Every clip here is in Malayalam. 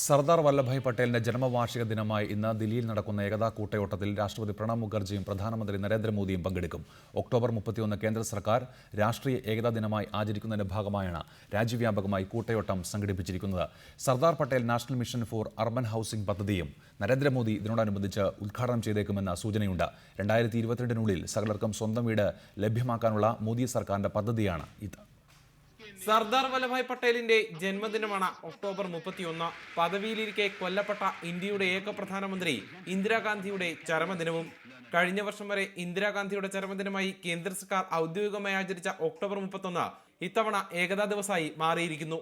സർദാർ വല്ലഭായ് പട്ടേലിന്റെ ജന്മവാർഷിക ദിനമായി ഇന്ന് ദില്ലിയിൽ നടക്കുന്ന ഏകതാ കൂട്ടയോട്ടത്തിൽ രാഷ്ട്രപതി പ്രണബ് മുഖർജിയും പ്രധാനമന്ത്രി നരേന്ദ്രമോദിയും പങ്കെടുക്കും. ഒക്ടോബർ മുപ്പത്തിയൊന്ന് കേന്ദ്ര സർക്കാർ രാഷ്ട്രീയ ഏകതാ ദിനമായി ആചരിക്കുന്നതിന്റെ ഭാഗമായാണ് രാജ്യവ്യാപകമായി കൂട്ടയോട്ടം സംഘടിപ്പിച്ചിരിക്കുന്നത്. Sardar Patel national mission for urban housing പദ്ധതിയും നരേന്ദ്രമോദി ഇതിനോടനുബന്ധിച്ച് ഉദ്ഘാടനം ചെയ്തേക്കുമെന്ന സൂചനയുണ്ട്. രണ്ടായിരത്തി ഇരുപത്തിരണ്ടിനുള്ളിൽ സകലർക്കും സ്വന്തം വീട് ലഭ്യമാക്കാനുള്ള മോദി സർക്കാരിന്റെ പദ്ധതിയാണ് ഇത്. സർദാർ വല്ലഭായ് പട്ടേലിന്റെ ജന്മദിനമാണ് ഒക്ടോബർ മുപ്പത്തിയൊന്ന്. പദവിയിലിരിക്കെ കൊല്ലപ്പെട്ട ഇന്ത്യയുടെ ഏക പ്രധാനമന്ത്രി ഇന്ദിരാഗാന്ധിയുടെ ചരമദിനവും. കഴിഞ്ഞ വർഷം വരെ ഇന്ദിരാഗാന്ധിയുടെ ചരമദിനമായി കേന്ദ്ര സർക്കാർ ഔദ്യോഗികമായി ആചരിച്ച ഒക്ടോബർ മുപ്പത്തൊന്ന് ഇത്തവണ ഏകതാ ദിവസമായി മാറിയിരിക്കുന്നു.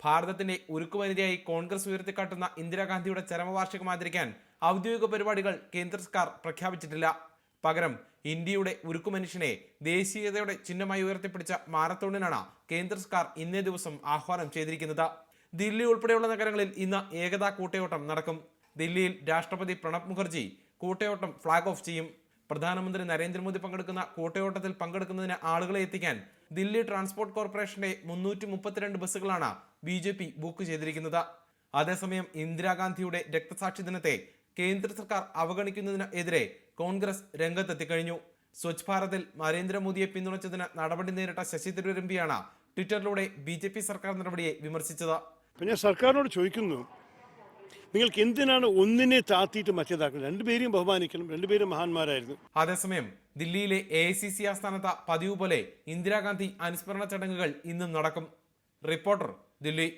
ഭാരതത്തിന്റെ ഉരുക്കുമനിരയായി കോൺഗ്രസ് ഉയർത്തിക്കാട്ടുന്ന ഇന്ദിരാഗാന്ധിയുടെ ചരമവാർഷികം ആചരിക്കാൻ ഔദ്യോഗിക പരിപാടികൾ കേന്ദ്ര സർക്കാർ പ്രഖ്യാപിച്ചിട്ടില്ല. പകരം ഇന്ത്യയുടെ ഉരുക്കുമനുഷ്യനെ ദേശീയതയുടെ ചിഹ്നമായി ഉയർത്തിപ്പിടിച്ച മാരത്തോണിനാണ് കേന്ദ്ര സർക്കാർ ഇന്നേ ദിവസം ആഹ്വാനം ചെയ്തിരിക്കുന്നത്. ദില്ലി ഉൾപ്പെടെയുള്ള നഗരങ്ങളിൽ ഇന്ന് ഏകതാ കൂട്ടയോട്ടം നടക്കും. ദില്ലിയിൽ രാഷ്ട്രപതി പ്രണബ് മുഖർജി കൂട്ടയോട്ടം ഫ്ളാഗ് ഓഫ് ചെയ്യും. പ്രധാനമന്ത്രി നരേന്ദ്രമോദി പങ്കെടുക്കുന്ന കൂട്ടയോട്ടത്തിൽ പങ്കെടുക്കുന്നതിന് ആളുകളെ എത്തിക്കാൻ ദില്ലി ട്രാൻസ്പോർട്ട് കോർപ്പറേഷന്റെ മുന്നൂറ്റി മുപ്പത്തിരണ്ട് ബസ്സുകളാണ് ബി ജെ പി ബുക്ക് ചെയ്തിരിക്കുന്നത്. അതേസമയം ഇന്ദിരാഗാന്ധിയുടെ രക്തസാക്ഷി ദിനത്തെ കേന്ദ്ര സർക്കാർ അവഗണിക്കുന്നതിനെതിരെ കോൺഗ്രസ് രംഗത്തെത്തിക്കഴിഞ്ഞു. സ്വച്ഛ് ഭാരതിൽ നരേന്ദ്രമോദിയെ പിന്തുണച്ചതിന് നടപടി നേരിട്ട ശശി തരൂർ എം പിയാണ് ട്വിറ്ററിലൂടെ ബി ജെ പി സർക്കാർ നടപടിയെ വിമർശിച്ചത്. അപ്പം ഞാൻ സർക്കാരിനോട് ചോദിക്കുന്നു നിങ്ങൾക്ക് എന്തിനാണ് ഒന്നിനെ താത്തിയിട്ട് മറ്റേതാക്കുന്നത്? രണ്ടുപേരെയും ബഹുമാനിക്കണം രണ്ടുപേരും മഹാന്മാരായിരുന്നു. അതേസമയം ദില്ലിയിലെ എ ഐ സി സി ആസ്ഥാനത്ത് പതിവ് പോലെ ഇന്ദിരാഗാന്ധി അനുസ്മരണ ചടങ്ങുകൾ ഇന്നും നടക്കും. റിപ്പോർട്ടർ ദില്ലി.